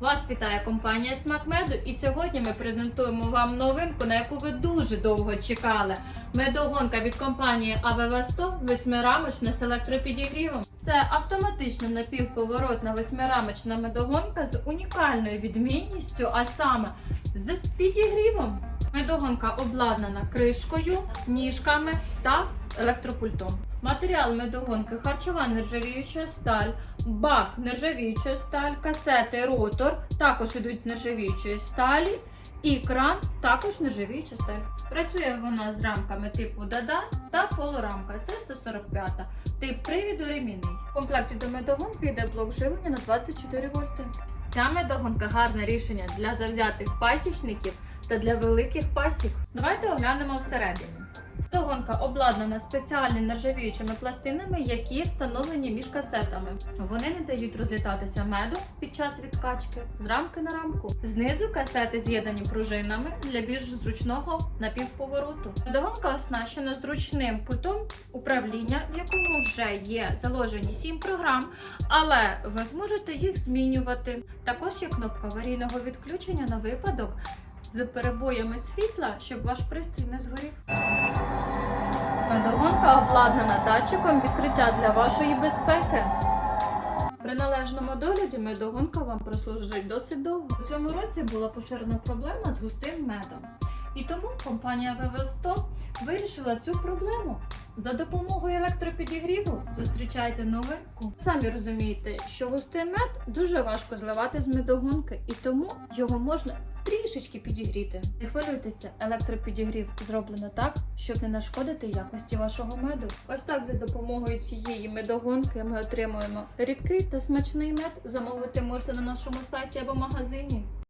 Вас вітає компанія Смак Меду, і сьогодні ми презентуємо вам новинку, на яку ви дуже довго чекали. Медогонка від компанії АВВ 100 восьмирамочна з електропідігрівом. Це автоматична напівповоротна восьмирамочна медогонка з унікальною відмінністю, а саме з підігрівом. Медогонка обладнана кришкою, ніжками та електропультом. Матеріал медогонки харчова нержавіюча сталь, бак нержавіюча сталь, касети, ротор також йдуть з нержавіючої сталі. І кран також нержавіюча сталь. Працює вона з рамками типу Дада та полурамка. Це 145. Тип привіду ремінний. В комплекті до медогонки йде блок живлення на 24 вольти. Ця медогонка гарне рішення для завзятих пасічників та для великих пасік. Давайте оглянемо всередині. Догонка обладнана спеціальними нержавіючими пластинами, які встановлені між касетами. Вони не дають розлітатися меду під час відкачки з рамки на рамку. Знизу касети з'єднані пружинами для більш зручного напівповороту. Догонка оснащена зручним пультом управління, в якому вже є заложені 7 програм, але ви зможете їх змінювати. Також є кнопка аварійного відключення на випадок з перебоями світла, щоб ваш пристрій не згорів. Медогонка обладнана датчиком відкриття для вашої безпеки. При належному догляді медогонка вам прослужить досить довго. У цьому році була поширена проблема з густим медом. І тому компанія ВВ100 вирішила цю проблему. За допомогою електропідігріву зустрічайте новинку. Самі розумієте, що густий мед дуже важко зливати з медогонки, і тому його можна трішечки підігріти. Не хвилюйтеся, електропідігрів зроблено так, щоб не нашкодити якості вашого меду. Ось так за допомогою цієї медогонки ми отримуємо рідкий та смачний мед. Замовити можете на нашому сайті або магазині.